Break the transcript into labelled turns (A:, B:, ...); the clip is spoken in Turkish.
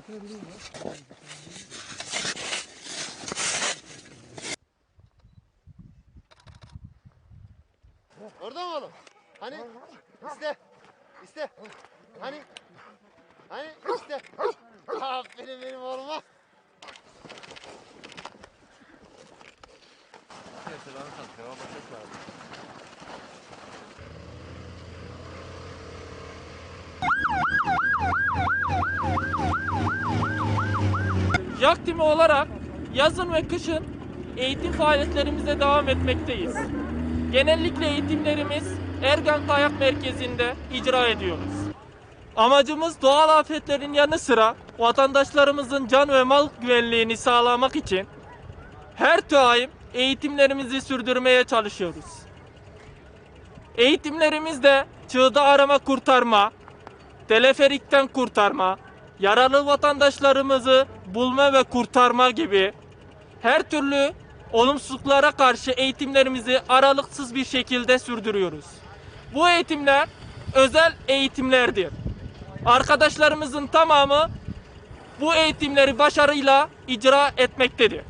A: götürebilir miyim? Orada mı oğlum? Hani iste. İste. Hani hani iste. Aferin benim oğluma. Neyse ben sana devam etmek lazım.
B: Timi olarak yazın ve kışın eğitim faaliyetlerimize devam etmekteyiz. Genellikle eğitimlerimiz Ergan Kayak Merkezi'nde icra ediyoruz. Amacımız doğal afetlerin yanı sıra vatandaşlarımızın can ve mal güvenliğini sağlamak için her daim eğitimlerimizi sürdürmeye çalışıyoruz. Eğitimlerimizde çığda arama kurtarma, teleferikten kurtarma, yaralı vatandaşlarımızı bulma ve kurtarma gibi her türlü olumsuzluklara karşı eğitimlerimizi aralıksız bir şekilde sürdürüyoruz. Bu eğitimler özel eğitimlerdir. Arkadaşlarımızın tamamı bu eğitimleri başarıyla icra etmektedir.